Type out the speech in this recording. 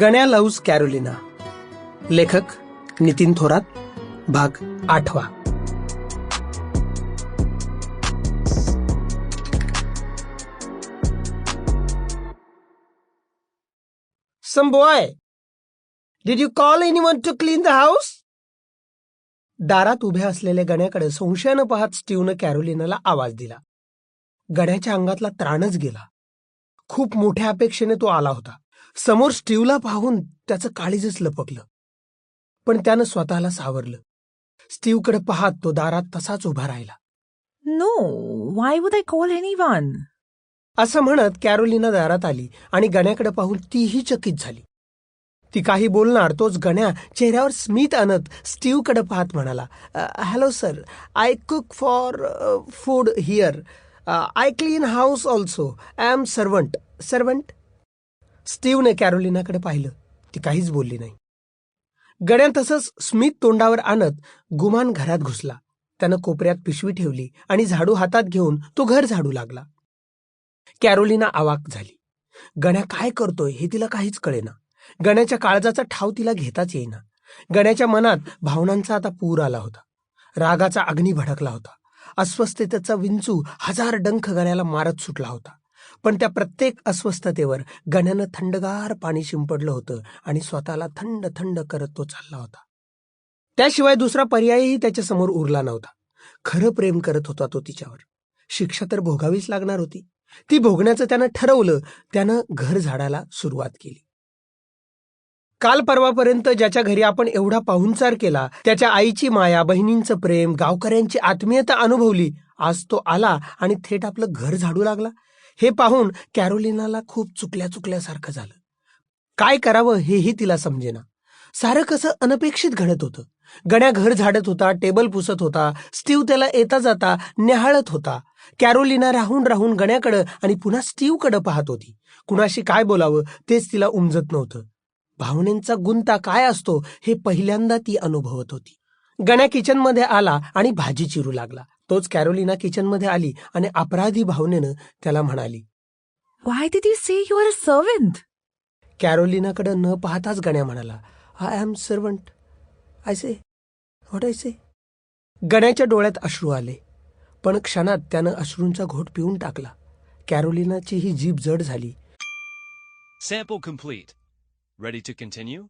गण्या loves Carolina. लेखक नितीन थोरात भाग आठवा. Some boy, did you call anyone to clean the house? दारात उभ्या असलेल्या गण्याकडे संशयानं पाहत स्टीवनं कॅरोलिनाला आवाज दिला. गण्याच्या अंगातला त्राणच गेला. खूप मोठ्या अपेक्षेने तो आला होता. समोर स्टीवला पाहून त्याचं काळीजच लपकलं. पण त्यानं स्वतःला सावरलं. स्टीवकडे पाहत तो दारात तसाच उभा राहिला. No, why would I call anyone? असं म्हणत कॅरोलिना दारात आली आणि गण्याकडे पाहून तीही चकित झाली. ती काही बोलणार तोच गण्या चेहऱ्यावर स्मित आणत स्टीवकडे पाहत म्हणाला hello sir I cook for food here I clean house also I am servant servant स्टीवने कॅरोलिनाकडे पाहिलं. ती काहीच बोलली नाही. गण्या तसंच स्मित तोंडावर आणत गुमान घरात घुसला. त्यानं कोपऱ्यात पिशवी ठेवली आणि झाडू हातात घेऊन तो घर झाडू लागला. कॅरोलिना आवाक झाली. गण्या काय करतोय हे तिला काहीच कळेना. गण्याच्या काळजाचा ठाव तिला घेताच येईना. गण्याच्या मनात भावनांचा आता पूर आला होता. रागाचा अग्नी भडकला होता. अस्वस्थतेचा विंचू हजार डंख गण्याला मारत सुटला होता. पण त्या प्रत्येक अस्वस्थतेवर गण्यानं थंडगार पाणी शिंपडलं होतं आणि स्वतःला थंड थंड करत तो चालला होता. त्याशिवाय दुसरा पर्यायही त्याच्यासमोर उरला नव्हता. खरं प्रेम करत होता तो तिच्यावर. शिक्षा तर भोगावीच लागणार होती. ती भोगण्याचं त्यानं ठरवलं त्यानं घर झाडायला सुरुवात केली. काल परवापर्यंत ज्याच्या घरी आपण एवढा पाहुणचार केला त्याच्या आईची माया बहिणींचं प्रेम गावकऱ्यांची आत्मीयता अनुभवली आज तो आला आणि थेट आपलं घर झाडू लागला. हे पाहून कॅरोलिनाला खूप चुकल्या चुकल्यासारखं झालं. काय करावं हेही तिला समजेना. सारं कसं अनपेक्षित घडत होतं. गण्या घर झाडत होता टेबल पुसत होता स्टीव त्याला येता जाता न्याहाळत होता. कॅरोलिना राहून राहून गण्याकडं आणि पुन्हा स्टीवकडं पाहत होती. कुणाशी काय बोलावं तेच तिला उमजत नव्हतं. भावनेंचा गुंता काय असतो हे पहिल्यांदा ती अनुभवत होती. गण्या किचनमध्ये आला आणि भाजी चिरू लागला तोच कॅरोलिना किचनमध्ये आली आणि अपराधी भावनेनं त्याला म्हणाली Why did you say you are a servant? कॅरोलिनाकडे न पाहताच गण्या म्हणाला I am servant I say what I say गण्याच्या डोळ्यात अश्रू आले पण क्षणात त्यानं अश्रूंचा घोट पिऊन टाकला कॅरोलिनाची ही जीभ जड झाली Sample complete. Ready to continue?